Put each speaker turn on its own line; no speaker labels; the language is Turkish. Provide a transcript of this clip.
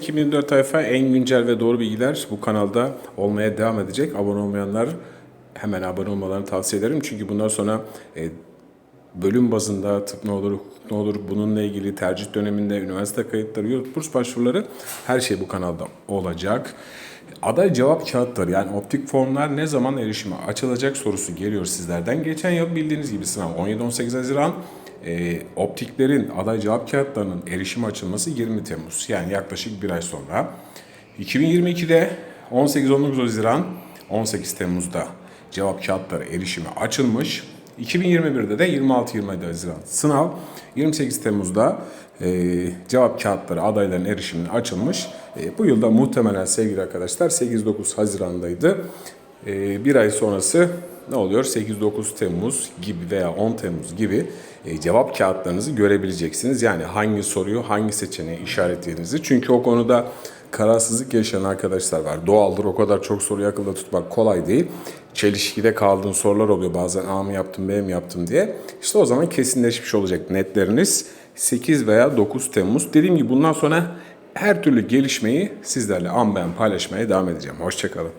2024 tayfa en güncel ve doğru bilgiler bu kanalda olmaya devam edecek. Abone olmayanlar hemen abone olmalarını tavsiye ederim. Çünkü bundan sonra e, bölüm bazında tıp ne olur, hukuk ne olur, bununla ilgili tercih döneminde üniversite kayıtları, yurt burs başvuruları her şey bu kanalda olacak. Aday cevap kağıtları yani optik formlar ne zaman erişime açılacak sorusu geliyor sizlerden. Geçen yıl bildiğiniz gibi sınav 17-18 Haziran e, optiklerin aday cevap kağıtlarının erişime açılması 20 Temmuz yani yaklaşık bir ay sonra. 2022'de 18-19 Haziran 18 Temmuz'da cevap kağıtları erişime açılmış. 2021'de de 26-27 Haziran sınav. 28 Temmuz'da e, cevap kağıtları adayların erişimine açılmış. E, bu yılda muhtemelen sevgili arkadaşlar 8-9 Haziran'daydı. E, bir ay sonrası ne oluyor? 8-9 Temmuz gibi veya 10 Temmuz gibi e, cevap kağıtlarınızı görebileceksiniz. Yani hangi soruyu hangi seçeneğe işaretlediğinizi. Çünkü o konuda kararsızlık yaşayan arkadaşlar var. Doğaldır o kadar çok soruyu akılda tutmak kolay değil. Çelişkide kaldığın sorular oluyor bazen A mı yaptım B mi yaptım diye. İşte o zaman kesinleşmiş olacak netleriniz 8 veya 9 Temmuz. Dediğim gibi bundan sonra her türlü gelişmeyi sizlerle an beyan paylaşmaya devam edeceğim. Hoşçakalın.